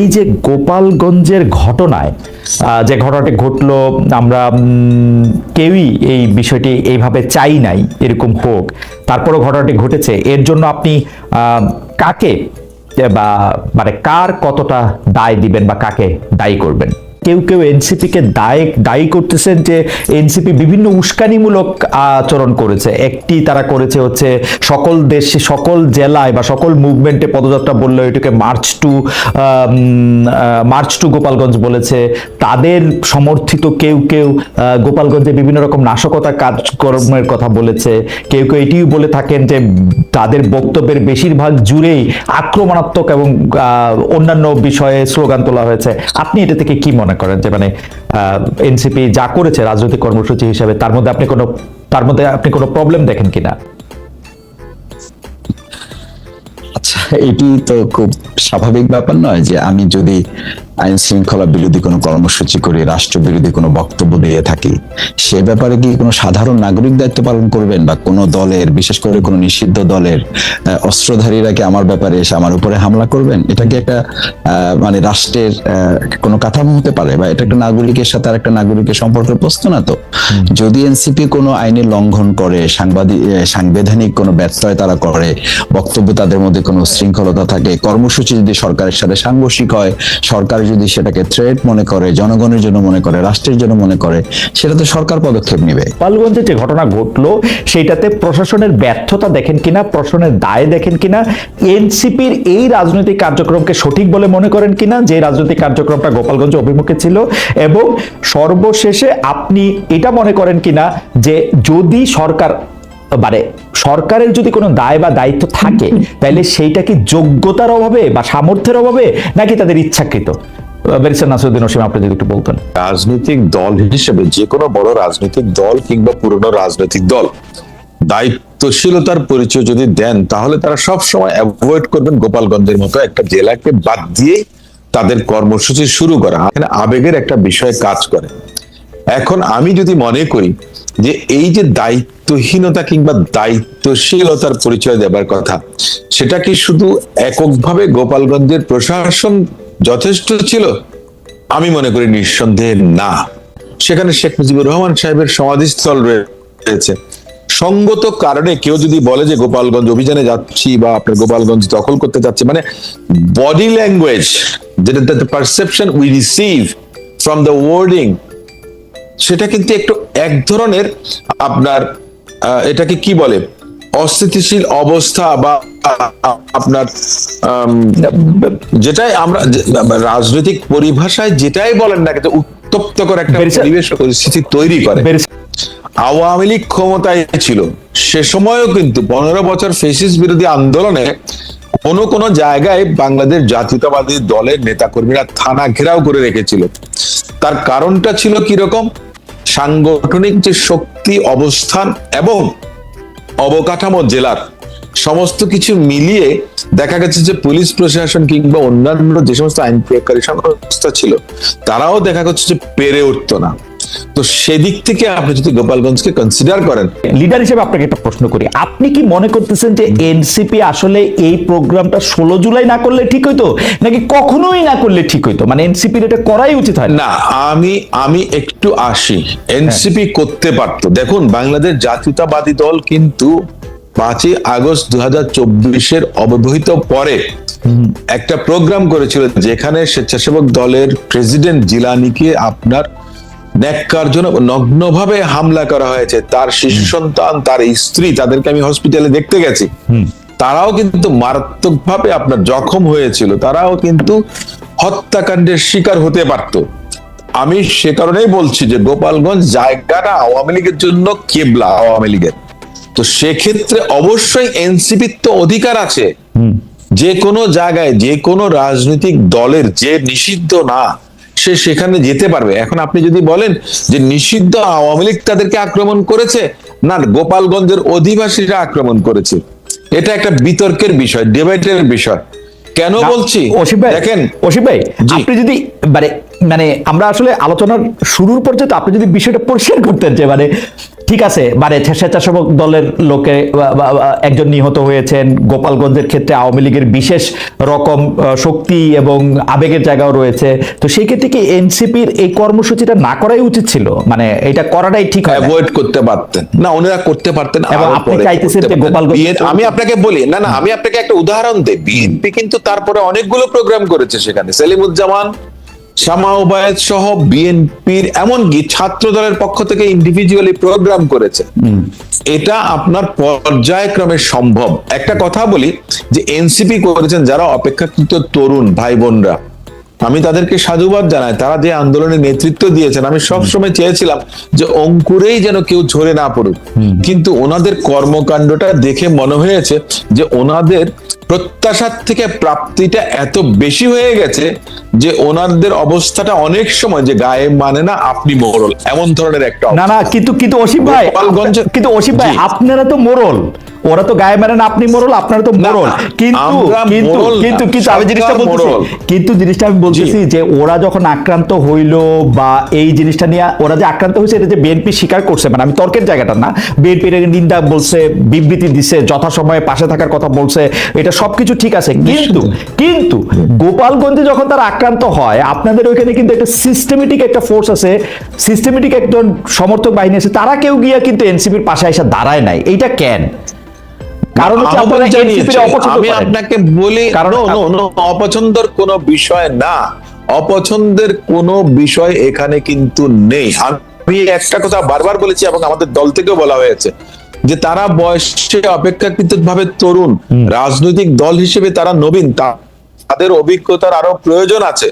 এই যে গোপালগঞ্জের ঘটনায় যে ঘটনাটি ঘটলো, আমরা কেউই এই বিষয়টি এইভাবে চাই নাই, এরকম হোক। তারপরও ঘটনাটি ঘটেছে। এর জন্য আপনি কাকে, বা মানে কার কতটা দায় দিবেন বা কাকে দায়ী করবেন? কেউ কেউ এনসিপি কে দায়, দায়ী করতেছেন যে এনসিপি বিভিন্ন উস্কানিমূলক আচরণ করেছে। একটি তারা করেছে হচ্ছে সকল দেশে, সকল জেলায় বা সকল মুভমেন্টে পদযাত্রা বলল, এটাকে March to March to Gopalganj বলেছে। তাদের সমর্থিত কেউ কেউ গোপালগঞ্জে বিভিন্ন রকম নাশকতা কাজকর্মের কথা বলেছে। কেউ কেউ এটিও বলে থাকেন যে তাদের বক্তব্যের বেশিরভাগ জুড়েই আক্রমণাত্মক এবং অন্যান্য বিষয়ে স্লোগান তোলা হয়েছে। আপনি এটা থেকে কি মনে করেন যে মানে এনসিপি যা করেছে রাজনৈতিক কর্মসূচি হিসেবে, তার মধ্যে আপনি কোনো, তার মধ্যে আপনি কোনো প্রবলেম দেখেন কিনা? আচ্ছা এটি তো খুব স্বাভাবিক ব্যাপার নয় যে আমি যদি আইন শৃঙ্খলা বিরোধী কোনো কর্মসূচি করি রাষ্ট্র বিরোধী কোনো বক্তব্য দিয়ে থাকি সে ব্যাপারে কি কোনো সাধারণ নাগরিক দায়িত্ব পালন করবেন বা কোনো দলের বিশেষ করে কোনো নিষিদ্ধ দলের অস্ত্রধারীরা কি আমার ব্যাপারে এসে আমার উপরে হামলা করবেন? এটা কি একটা মানে রাষ্ট্রের কোনো কাঠামো হতে পারে বা এটা একটা নাগরিকের সাথে আর একটা নাগরিকের সম্পর্কের প্রশ্ন না তো? যদি এনসিপি কোনো আইনের লঙ্ঘন করে সাংবাদিক সাংবিধানিক কোনো ব্যত্যয় তারা করে বক্তব্য তাদের মধ্যে কোনো শৃঙ্খলতা থাকে কর্মসূচি যদি সরকারের সাথে সাংঘর্ষিক হয় সরকার যদি সেটাকে থ্রেট মনে করে, জনগণের জন্য মনে করে, রাষ্ট্রের জন্য মনে করে, সেটা তো সরকার পদক্ষেপ নেবে। গোপালগঞ্জে যে ঘটনা ঘটলো, সেইটাতে প্রশাসনের ব্যর্থতা দেখেন কিনা, প্রশাসনের দায় দেখেন কিনা, এনসিপির এই রাজনৈতিক কার্যক্রমকে সঠিক বলে মনে করেন কিনা, যে রাজনৈতিক কার্যক্রমটা গোপালগঞ্জ অভিমুখে ছিল, এবং সর্বশেষে আপনি এটা মনে করেন কিনা, যে যদি সরকার মানে সরকারের যদি কোনো দায় বা দায়িত্ব থাকে তাহলে সেইটা কি যোগ্যতার অভাবে বা সামর্থ্যের অভাবে নাকি তাদের ইচ্ছাকৃত? রাজনৈতিক দল হিসেবে যে কোনো বড় রাজনৈতিক দল কিংবা পুরনো রাজনৈতিক দল, দায়িত্বশীলতার পরিচয় যদি দেন, তাহলে তারা সব সময় অ্যাভয়েড করবেন গোপালগঞ্জের মতো একটা জেলাকে বাদ দিয়ে তাদের কর্মসূচি শুরু করা। আবেগের একটা বিষয় কাজ করে। এখন আমি যদি মনে করি যে এই যে দায়িত্বহীনতা কিংবা দায়িত্বশীলতার পরিচয় দেবার কথা, সেটা কি শুধু এককভাবে গোপালগঞ্জের প্রশাসন যথেষ্ট ছিল? আমি মনে করি নিঃসন্দেহে না। সেখানে শেখ মুজিবুর রহমান সাহেবের সমাধিস্থল রয়েছে। সঙ্গত কারণে কেউ যদি বলে যে গোপালগঞ্জ অভিযানে যাচ্ছি বা আপনার গোপালগঞ্জ দখল করতে যাচ্ছি মানে বডি ল্যাঙ্গুয়েজ যেটা the perception we receive from the wording সেটা কিন্তু একটু এক ধরনের আপনার এটাকে কি বলে? অস্থিতিশীল অবস্থা বা আপনার যেটাই আমরা রাজনৈতিক পরিভাষায় যেটাই বলেন না কিন্তু উত্তপ্তকর একটা পরিবেশ পরিস্থিতি তৈরি করে। আওয়ামী লীগ ক্ষমতায় ছিল। সে সময়ও কিন্তু পনেরো বছর ফেসিস বিরোধী আন্দোলনে কোন কোন জায়গায় বাংলাদেশ জাতীয়তাবাদী দলের নেতাকর্মীরা থানা ঘেরাও করে রেখেছিল। তার কারণটা ছিল কীরকম? সাংগঠনিক যে শক্তি, অবস্থান এবং অবকাঠামো জেলার সমস্ত কিছু মিলিয়ে দেখা গেছে যে পুলিশ প্রশাসন কিংবা অন্যান্য যে সমস্ত আইন প্রয়োগকারী সংস্থা ছিল, তারাও দেখা গেছে যে পেরে উঠতো না। তো সেদিক থেকে আপনি যদি গোপালগঞ্জকে কনসিডার করেন লিডার হিসেবে আপনাকে একটা প্রশ্ন করি। আপনি কি মনে করতেছেন যে এনসিপি আসলে এই প্রোগ্রামটা ষোলো জুলাই না করলে ঠিক হইতো? নাকি কখনোই না করলে ঠিক হইতো? মানে এনসিপির এটা করাই উচিত হয় না? না আমি আমি একটু আসি। এনসিপি করতে পারতো। দেখুন বাংলাদেশ জাতীয়তাবাদী দল কিন্তু পাঁচই আগস্ট দু হাজার চব্বিশের অব্যবহিত পরে একটা প্রোগ্রাম করেছিল যেখানে স্বেচ্ছাসেবক দলের প্রেসিডেন্ট জিলানিকে আপনার ন্যাক্কারজনক নগ্নভাবে হামলা করা হয়েছে। তার শিশু সন্তান তার স্ত্রী তাদেরকে আমি হসপিটালে দেখতে গেছি তারাও কিন্তু মারাত্মকভাবে আপনার জখম হয়েছিল। তারাও কিন্তু হত্যাকাণ্ডের শিকার হতে পারত। আমি সে কারণেই বলছি যে গোপালগঞ্জ জায়গাটা আওয়ামী লীগের জন্য কেবলা আওয়ামী লীগের। তো সেক্ষেত্রে অবশ্যই এনসিপির তো অধিকার আছে। যে কোনো জায়গায় যে কোনো রাজনৈতিক দলের যে নিষিদ্ধ না সে সেখানে যেতে পারবে। এখন আপনি যদি বলেন যে নিষিদ্ধ আওয়ামী লীগ তাদেরকে আক্রমণ করেছে না গোপালগঞ্জের অধিবাসীরা আক্রমণ করেছে। এটা একটা বিতর্কের বিষয় ডিবেটের বিষয়। কেন বলছি? অসীম ভাই দেখেন অসিফ ভাই। আপনি যদি মানে মানে আমরা আসলে আলোচনার শুরুর পর্যন্ত আপনি যদি বিষয়টা পরিষ্কার করতেন যে মানে ঠিক আছে মানে স্বেচ্ছাসেবক দলের লোকে একজন নিহত হয়েছেন গোপালগঞ্জের ক্ষেত্রে আওয়ামী লীগের বিশেষ রকম শক্তি এবং আবেগের জায়গাও রয়েছে। তো সেই ক্ষেত্রে কি এনসিপির এই কর্মসূচিটা না করাই উচিত ছিল? মানে এটা করাটাই ঠিক হয়? অ্যাভয়েড করতে পারতেন। না ওনারা করতে পারতেন এবং আপনি চাইতেছেন যে গোপালগঞ্জ- আমি আপনাকে বলি না না আমি আপনাকে একটা উদাহরণ দেই। বিএনপি কিন্তু তারপরে অনেকগুলো প্রোগ্রাম করেছে সেখানে। সেলিমুজ্জামান শামা ওবায়দ সহ বিএনপির এমনকি ছাত্র দলের পক্ষ থেকে ইন্ডিভিজুয়ালি প্রোগ্রাম করেছে। এটা আপনার পর্যায়ক্রমে সম্ভব। একটা কথা বলি যে এনসিপি করেছেন যারা অপেক্ষাকৃত তরুণ ভাই বোনরা আমি তাদেরকে সাধুবাদ জানাই। তারা যে আন্দোলনে নেতৃত্ব দিয়েছেন আমি সবসময় চেয়েছিলাম যে অঙ্কুরেই যেন কেউ ঝরে না পড়ুক। কিন্তু ওনাদের কর্মকাণ্ডটা দেখে মনে হয়েছে যে ওনাদের প্রত্যাশার থেকে প্রাপ্তিটা এত বেশি হয়ে গেছে যে ওনাদের অবস্থাটা অনেক সময় যে গায়ে মানে না আপনি মোড়ল এমন ধরনের একটা না না কিন্তু কিন্তু অসীম ভাই কিন্তু অসীম ভাই আপনারা তো মোরল। ওরা তো গায়ে মারেন আপনি মোরল আপনারা তো না, মোরল। কিন্তু কিন্তু কিন্তু কিন্তু আমি জিনিসটা মোড়ল। কিন্তু জিনিসটা আমি বলতেছি যে ওরা যখন আক্রান্ত হইল বা এই জিনিসটা নিয়ে ওরা যে আক্রান্ত হয়েছে এটা যে বিএনপি স্বীকার করছে মানে আমি তর্কের জায়গাটা না। বিএনপির নিন্দা বলছে বিবৃতি দিছে যথাসময়ে পাশে থাকার কথা বলছে এটা সবকিছু ঠিক আছে। কিন্তু কিন্তু গোপালগঞ্জে যখন তারা আক্রান্ত হয়। আপনাদের ওইখানে কিন্তু একটা সিস্টেমেটিক একটা ফোর্স আছে। সিস্টেমেটিক একজন সমর্থক বাহিনী আছে তারা কেউ গিয়া কিন্তু এনসিপির পাশে এসে দাঁড়ায় নাই। এইটা কেন? কারণ আমি আপনাকে বলি কারণ- অপছন্দের কোনো বিষয় না। অপছন্দের কোনো বিষয় এখানে কিন্তু নেই। আমি একটা কথা বারবার বলেছি এবং আমাদের দল থেকেও বলা হয়েছে যে তারা বয়সে অপেক্ষাকৃত ভাবে তরুণ রাজনৈতিক দল হিসেবে তারা নবীন। তা- তাদের অভিজ্ঞতার আরও প্রয়োজন আছে।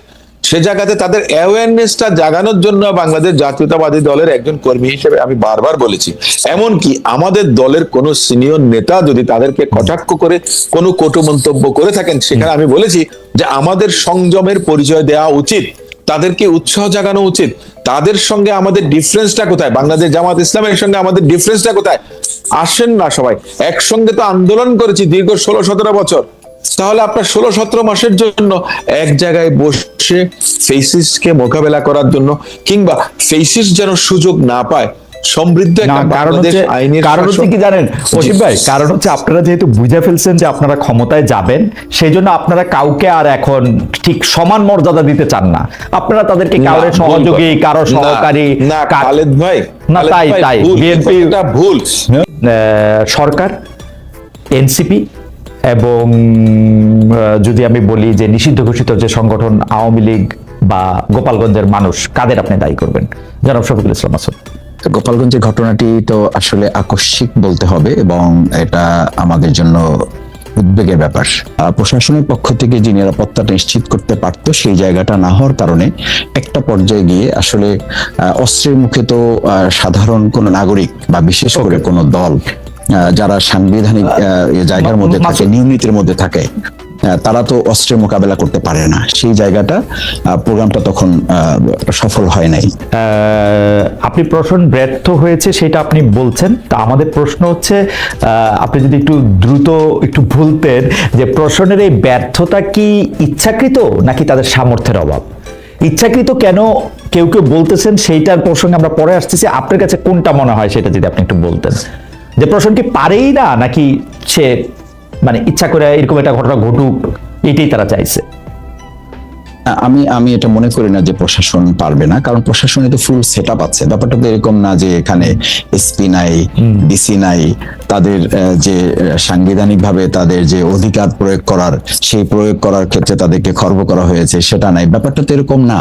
সে জায়গাতে তাদের অ্যাওয়ারনেসটা জাগানোর জন্য বাংলাদেশ জাতীয়তাবাদী দলের একজন কর্মী হিসেবে আমি বারবার বলেছি, এমনকি আমাদের দলের কোন সিনিয়র নেতা যদি তাদেরকে কটাক্ষ করে কোনো কটু মন্তব্য করে থাকেন, সেখানে আমি বলেছি যে আমাদের সংযমের পরিচয় দেওয়া উচিত, তাদেরকে উৎসাহ জাগানো উচিত, তাদের সঙ্গে আমাদের ডিফারেন্সটা কোথায়, বাংলাদেশ জামাত ইসলামের সঙ্গে আমাদের ডিফারেন্সটা কোথায়? আসেন না সবাই, একসঙ্গে তো আন্দোলন করেছি দীর্ঘ ষোলো সতেরো বছর। তাহলে আপনার ষোলো সতেরো মাসের জন্য এক জায়গায় বসে ফেসিসকে মোকাবেলা করার জন্য কিংবা ফেসিস যেন সুযোগ না পায় সমৃদ্ধ কারণ হচ্ছে কারণ হচ্ছে কি জানেন অসীম ভাই কারণ হচ্ছে আপনারা যেহেতু বুঝে ফেলছেন যে আপনারা ক্ষমতায় যাবেন সেই জন্য আপনারা কাউকে আর এখন ঠিক সমান মর্যাদা দিতে চান না আপনারা তাদেরকে কারোর সহযোগী কথা। কারও সহকারী না খালেদ ভাই না, তাই, তাই। ভুল, ভুল সরকার এনসিপি এবং যদি আমি বলি যে নিষিদ্ধ ঘোষিত যে সংগঠন আওয়ামী লীগ বা গোপালগঞ্জের মানুষ কাদের আপনি দায়ী করবেন? জনাব শফিকুল ইসলাম মাসুদ। গোপালগঞ্জের ঘটনাটি তো আসলে আকস্মিক বলতে হবে এবং এটা আমাদের জন্য উদ্বেগের ব্যাপার। প্রশাসনের পক্ষ থেকে যে নিরাপত্তাটা নিশ্চিত করতে পারত সেই জায়গাটা না হওয়ার কারণে একটা পর্যায়ে গিয়ে আসলে অস্ত্রের মুখে তো সাধারণ কোনো নাগরিক বা বিশেষ করে কোনো দল যারা সাংবিধানিক জায়গার মধ্যে থাকে। নিয়মিতের মধ্যে থাকে তারা তো অস্ত্রের মোকাবেলা করতে পারে না। সেই জায়গাটা প্রোগ্রামটা তখন সফল হয় নাই। আপনি প্রশ্ন ব্যর্থ হয়েছে সেটা আপনি বলছেন। তা আমাদের প্রশ্ন হচ্ছে আপনি যদি একটু দ্রুত একটু বলতেন যে প্রশ্নের এই ব্যর্থতা কি ইচ্ছাকৃত নাকি তাদের সামর্থ্যের অভাব? ইচ্ছাকৃত কেন কেউ কেউ বলতেছেন সেইটার প্রসঙ্গে আমরা পরে আসতেছি। আপনার কাছে কোনটা মনে হয় সেটা যদি আপনি একটু বলতেন। যে প্রশ্নটি পারেই না নাকি সে মানে ইচ্ছা করে এরকম একটা ঘটনা ঘটুক, এটাই তারা চাইছে? আমি আমি এটা মনে করি না যে প্রশাসন পারবে না কারণ প্রশাসনে তো ফুল সেট আপ আছে। ব্যাপারটা তো এরকম না যে এখানে এসপি নাই ডিসি নাই তাদের যে সাংবিধানিক ভাবে তাদের যে অধিকার প্রয়োগ করার সেই প্রয়োগ করার ক্ষেত্রে তাদেরকে খর্ব করা হয়েছে সেটা নাই। ব্যাপারটা তো এরকম না।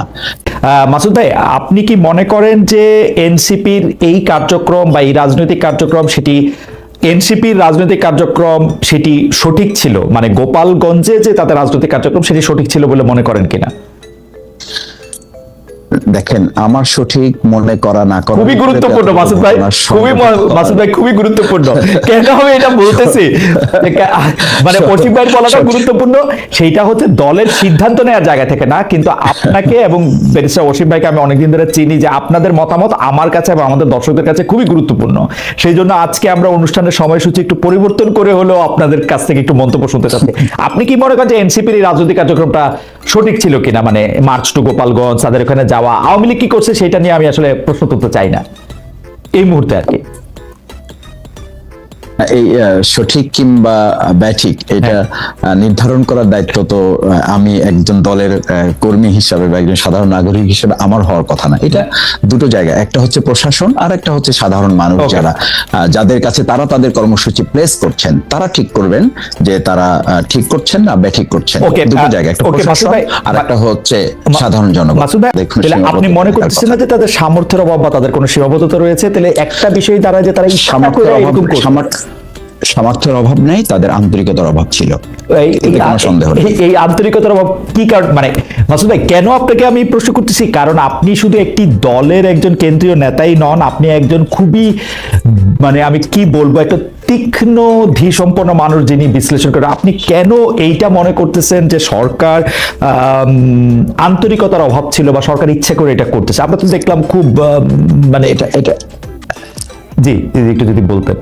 মাসুদ ভাই আপনি কি মনে করেন যে এনসিপির এই কার্যক্রম বা এই রাজনৈতিক কার্যক্রম সেটি এনসিপির রাজনৈতিক কার্যক্রম সেটি সঠিক ছিল? মানে গোপালগঞ্জে যে তাদের রাজনৈতিক কার্যক্রম সেটি সঠিক ছিল বলে মনে করেন কিনা? দেখেন আমার সঠিক মনে করা না করা খুবই গুরুত্বপূর্ণ মাসুদ ভাই। খুবই মাসুদ ভাই খুবই গুরুত্বপূর্ণ। কেন আমি এটা বলতেছি? মানে অসীম ভাইয়ের বলাটা গুরুত্বপূর্ণ সেইটা হচ্ছে দলের সিদ্ধান্ত নেওয়ার জায়গা থেকে না কিন্তু আপনাকে এবং ব্যারিস্টার অসীম ভাইকে আমি অনেকদিন ধরে চিনি যে আপনাদের মতামত আমার কাছে এবং আমাদের দর্শকদের কাছে খুবই গুরুত্বপূর্ণ। সেই জন্য আজকে আমরা অনুষ্ঠানের সময়সূচি একটু পরিবর্তন করে হলেও আপনাদের কাছ থেকে একটু মন্তব্য শুনতে চাচ্ছি। আপনি কি মনে করেন যে এনসিপির এই রাজনৈতিক কার্যক্রমটা সঠিক ছিল কিনা মানে মার্চ টু গোপালগঞ্জ, তাদের ওখানে যাওয়া, আওয়ামী লীগ কি করছে সেটা নিয়ে আমি আসলে প্রশ্ন তুলতে চাই না। এই মুহূর্তে আর কি। এই সঠিক কিংবা ব্যাঠিক এটা নির্ধারণ করার দায়িত্ব তো আমি একজন দলের কর্মী হিসাবে বা একজন সাধারণ নাগরিক হিসেবে আমার হওয়ার কথা না। এটা দুটো জায়গা একটা হচ্ছে প্রশাসন আর একটা হচ্ছে সাধারণ মানুষ যারা যাদের কাছে তারা তাদের কর্মসূচি প্লেস করছেন তারা ঠিক করবেন যে তারা ঠিক করছেন না ব্যাঠিক করছেন। দুটো জায়গা একটা প্রশাসন আর একটা হচ্ছে সাধারণ জনগণ। আপনি মনে থাকার করতেছেন না যে তাদের সামর্থ্যের অভাব বা তাদের কোনো সীমাবদ্ধতা রয়েছে? তাহলে একটা বিষয় দ্বারা যে তারা ইচ্ছা সামর্থ্যের অভাব সামর্থ্য- সামর্থ্যের অভাব নেই তাদের আন্তরিকতার অভাব ছিল। এই- আন্তরিকতার অভাব কি কারণ মানে মাসুদ ভাই কেন আপনাকে আমি প্রশ্ন করতেছি? কারণ আপনি শুধু একটি দলের একজন কেন্দ্রীয় নেতাই নন আপনি একজন খুবই মানে আমি কি বলব একটা তীক্ষ্ণ ধীসম্পন্ন মানুষ যিনি বিশ্লেষণ করেন। আপনি কেন এইটা মনে করতেছেন যে সরকার আন্তরিকতার অভাব ছিল বা সরকার ইচ্ছে করে এটা করতেছে? আমরা তো দেখলাম খুব মানে এটা এটা জি একটু যদি বলতেন।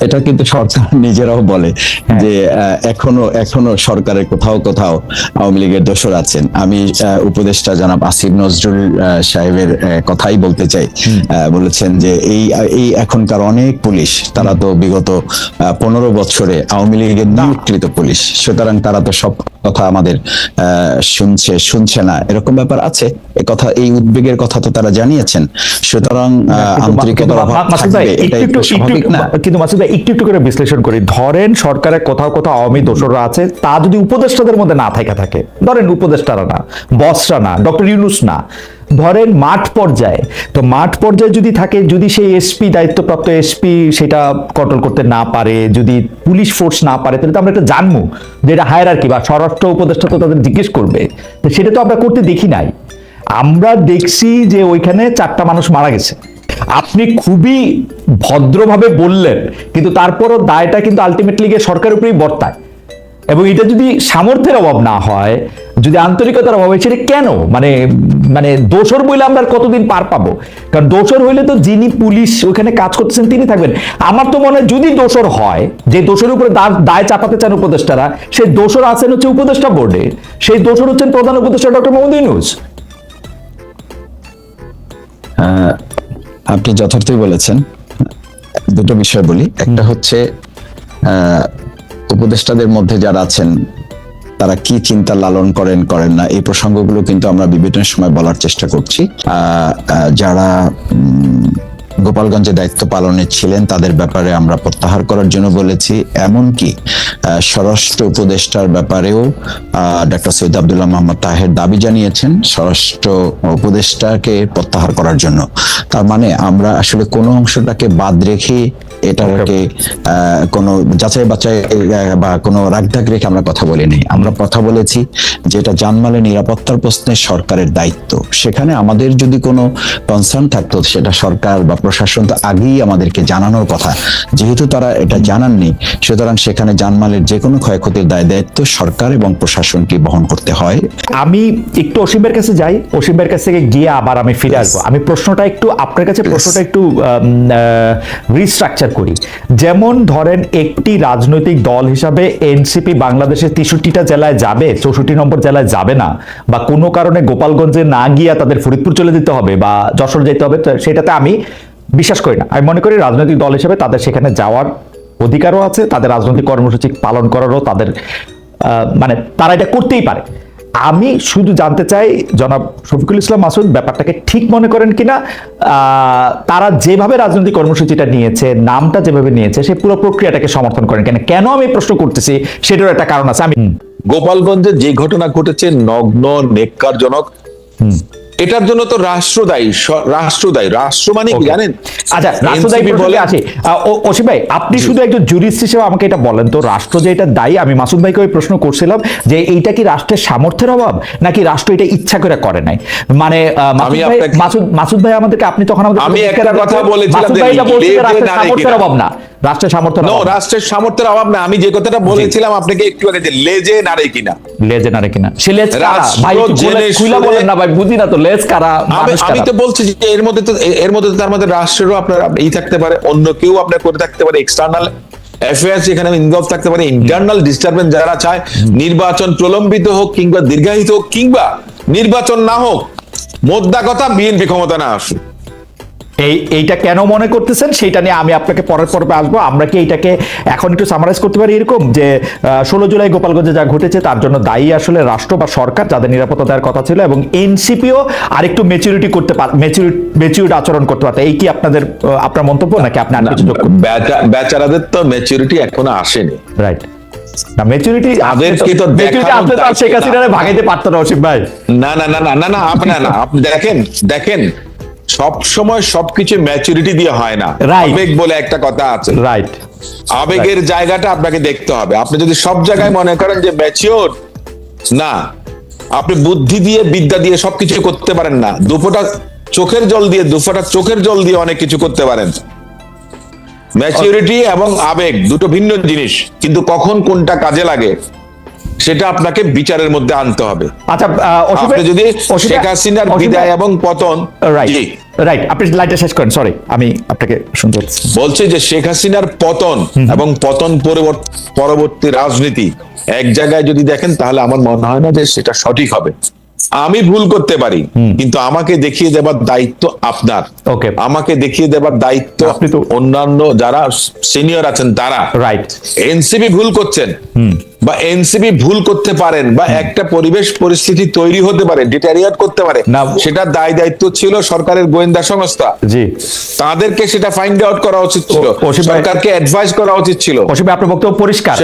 এটা কিন্তু সরকার নিজেরাও বলে হ্যাঁ। যে এখনও এখনও সরকারের কোথাও কোথাও আওয়ামী লীগের দোষর আছেন। আমি আহ, উপদেষ্টা জানাব আসিফ নজরুল সাহেবের কথাই বলতে চাই। আহ, বলেছেন যে এই এই এখনকার অনেক পুলিশ তারা তো বিগত পনেরো বছরে আওয়ামী লীগের নিয়োগকৃত পুলিশ। সুতরাং তারা তো সব কথা আমাদের শুনছে শুনছে না এরকম ব্যাপার আছে? এ কথা এই উদ্বেগের কথা তো তারা জানিয়েছেন। সুতরাং আন্তরিকতার অভাব কিন্তু মাসুদ ভাই একটু একটু করে বিশ্লেষণ করি। ধরেন সরকারের কোথাও কোথাও আওয়ামী দোষরা আছে তা যদি উপদেষ্টাদের মধ্যে না থাকে থাকে ধরেন উপদেষ্টারা না বসরা না ডক্টর ইউনুস না ধরেন মাঠ পর্যায়ে, তো মাঠ পর্যায়ে যদি থাকে, যদি সেই এসপি দায়িত্বপ্রাপ্ত এসপি সেটা কন্ট্রোল করতে না পারে, যদি পুলিশ ফোর্স না পারে, তাহলে তো আমরা এটা জানব যে এটা হায়ার কি বা স্বরাষ্ট্র উপদেষ্টা তো তাদের জিজ্ঞেস করবে। তো সেটা তো আমরা করতে দেখি নাই। আমরা দেখছি যে ওইখানে চারটা মানুষ মারা গেছে। আপনি খুবই ভদ্রভাবে বললেন, কিন্তু তারপরও দায়টা কিন্তু আলটিমেটলি গিয়ে সরকারের উপরেই বর্তায়। এবং এটা যদি সামর্থ্যের অভাব না হয় যদি আন্তরিকতার অভাব হয়, সেটা কেন? মানে মানে দোষর বইলে আমরা কতদিন পার পাবো? কারণ দোষর হইলে তো যিনি পুলিশ ওখানে কাজ করতেছেন, তিনি থাকবেন। আমার তো মনে হয় যদি দোষর হয়, যে দোষের উপরে দায় চাপাতে চান উপদেষ্টারা, সেই দোষর আছেন হচ্ছে উপদেষ্টা বোর্ডে। সেই দোষর হচ্ছেন প্রধান উপদেষ্টা ডক্টর মোহাম্মদ ইউনুস। আপনি যথার্থই বলেছেন। দুটো বিষয় বলি। একটা হচ্ছে উপদেষ্টাদের মধ্যে যারা আছেন তারা কি চিন্তা লালন করেন করেন না, এই প্রসঙ্গগুলো কিন্তু আমরা বিভিন্ন সময় বলার চেষ্টা করছি। যারা গোপালগঞ্জে দায়িত্ব পালনে ছিলেন, তাদের ব্যাপারে আমরা প্রত্যাহার করার জন্য বলেছি। এমনকি স্বরাষ্ট্র উপদেষ্টার ব্যাপারেও ডক্টর সৈয়দ আবদুল্লাহ মোহাম্মদ তাহের দাবি জানিয়েছেন স্বরাষ্ট্র উপদেষ্টাকে প্রত্যাহার করার জন্য। তার মানে আমরা আসলে কোনো অংশটাকে বাদ রেখে এটাকে আহ, কোনো যাচাই বাছাই বা কোনো রাগঢাক রেখে আমরা কথা বলিনি। আমরা কথা বলেছি যে এটা জানমালের নিরাপত্তার প্রশ্নে সরকারের দায়িত্ব। সেখানে আমাদের যদি কোনো কনসার্ন থাকতো সেটা সরকার বা প্রশাসন তো আগেই আমাদেরকে জানানোর কথা। যেহেতু তারা এটা জানাননি সুতরাং সেখানে জানমালের যে কোনো ক্ষয়ক্ষতির দায় দায়িত্ব সরকার এবং প্রশাসনকে বহন করতে হয়। আমি একটু অসীমের কাছে যাই অসীমের কাছ থেকে গিয়ে আবার আমি ফিরে আসব। আমি প্রশ্নটা একটু আপনার কাছে প্রশ্নটা একটু রিস্ট্রাকচার করি। যেমন ধরেন একটি রাজনৈতিক দল হিসাবে এনসিপি বাংলাদেশের তেষট্টিটা জেলায় যাবে, চৌষট্টি নম্বর জেলায় যাবে না, বা কোনো কারণে গোপালগঞ্জে না গিয়া তাদের ফরিদপুর চলে যেতে হবে বা যশোর যেতে হবে সেটাতে আমি বিশ্বাস করি না। আমি মনে করি রাজনৈতিক দল হিসেবে তাদের সেখানে যাওয়ার অধিকারও আছে, তাদের রাজনৈতিক কর্মসূচি পালন করারও তাদের মানে তারা এটা করতেই পারে। আমি শুধু জানতে চাই জনাব শফিকুল ইসলাম মাসুদ ব্যাপারটাকে ঠিক মনে করেন কিনা? আহ, তারা যেভাবে রাজনৈতিক কর্মসূচিটা নিয়েছে নামটা যেভাবে নিয়েছে সে পুরো প্রক্রিয়াটাকে সমর্থন করেন কেন? কেন আমি প্রশ্ন করতেছি? সেটার একটা কারণ আছে। আমি গোপালগঞ্জে যে ঘটনা ঘটেছে নগ্ন নেককারজনক এটার জন্য তো রাষ্ট্র দায়ী রাষ্ট্র মানে কি জানেন? আচ্ছা রাষ্ট্রদায়ী বলে আছে। অসীম ভাই আপনি শুধু একজন জুরিস্ট হিসেবে আমাকে এটা বলেন তো রাষ্ট্র যে এটা দায়ী আমি মাসুদ ভাইকে ওই প্রশ্ন করছিলাম যে এইটা কি রাষ্ট্রের সামর্থ্যের অভাব নাকি রাষ্ট্র এটা ইচ্ছা করে করে নাই? মানে মাসুদ আমি মাসুদ মাসুদ ভাই আমাদেরকে আপনি তখন আমাদের আমি একটা কথা বলেছিলাম যে রাষ্ট্রের সামর্থ্যের অভাব না। রাষ্ট্রের সামর্থ্যের নো রাষ্ট্রের সামর্থ্যের অভাব না। আমি যে কথাটা বলেছিলাম আপনাকে একটু আগে যে লেজে নাড়ে কিনা। লেজে নারে কিনা। সে লেজ কারা? ভাই গোলে- বলেন না ভাই বুঝি না তো লেজ কারা আমি? তো বলছি যে এর মধ্যে তো এর মধ্যে তো তার মধ্যে রাষ্ট্রেরও আপনার ই থাকতে পারে অন্য কেউ আপনার করে থাকতে পারে এক্সটার্নাল অ্যাফেয়ার্স এখানে ইনভলভ থাকতে পারে ইন্টারনাল ডিস্টারবেন্স যারা চায় নির্বাচন প্রলম্বিত হোক কিংবা দীর্ঘায়িত হোক কিংবা নির্বাচন না হোক মোদ্দা কথা বিএনপি ক্ষমতা না আসুক। এই এইটা কেন মনে করতেছেন? সেটা নিয়ে আমি আপনাকে পরের পর্বে আসব। আমরা কি এইটাকে এখন একটু সামারাইজ করতে পারি এরকম? যে ষোলো জুলাই গোপালগঞ্জে যা ঘটেছে তার জন্য দায়ী আসলে রাষ্ট্র বা সরকার যাদের নিরাপত্তা দেওয়ার কথা ছিল এবং এনসিপিও আরেকটু মেচুরিটি করতে পার মেচুরিটি আচরণ করতে পারত। এই কি আপনাদের আপনার মন্তব্য নাকি আপনি আর কিছু যোগ বেচা- বেচারাদের তো ম্যাচুরিটি এখনও আসেনি। রাইট না মেচুরিটি তাদেরকে তো মেচুরিটি আপনি তো শেখ হাসিনারে ভাগাইতে পারতেন না অসীম ভাই। না না না না না না না আপনি দেখেন দেখেন সব সময় সবকিছু ম্যাচুরিটি দিয়ে হয় না। আবেগ বলে একটা কথা আছে। রাইট আবেগের জায়গাটা আপনাকে দেখতে হবে। আপনি যদি সব জায়গায় মনে করেন যে ম্যাচিওর না। আপনি বুদ্ধি দিয়ে বিদ্যা দিয়ে সবকিছু করতে পারেন না। দুফোটা চোখের জল দিয়ে দুফোটা চোখের জল দিয়ে অনেক কিছু করতে পারেন। ম্যাচিউরিটি এবং আবেগ দুটো ভিন্ন জিনিস। কিন্তু কখন কোনটা কাজে লাগে? সেটা আপনাকে বিচারের মধ্যে আনতে হবে। আচ্ছা আপনি যদি শেখ হাসিনার বিদায় এবং পতন রাইট রাইট আপনি লাইটটা শেষ করেন সরি আমি আপনাকে শুনতে বলছে যে শেখ হাসিনার পতন এবং পতন পরবর্তী রাজনীতি এক জায়গায় যদি দেখেন তাহলে আমার মনে হয় না যে সেটা সঠিক হবে। আমি ভুল করতে পারি কিন্তু আমাকে দেখিয়ে দেবার দায়িত্ব আপনার. আমাকে দেখিয়ে দেবার দায়িত্ব আপনি তো- অন্যান্য যারা সিনিয়র আছেন তারা রাইট এনসিপি ভুল করছেন বা এনসিপি ভুল করতে পারেন বা একটা পরিবেশ পরিস্থিতি তৈরি হতে পারে ডিটারিয়েট করতে পারে না। সেটা দায় দায়িত্ব ছিল সরকারের গোয়েন্দা সংস্থা জি তাদেরকে সেটা ফাইন্ড আউট করা উচিত ছিল সরকারকে অ্যাডভাইস করা উচিত ছিল আপনার বক্তব্য পরিষ্কার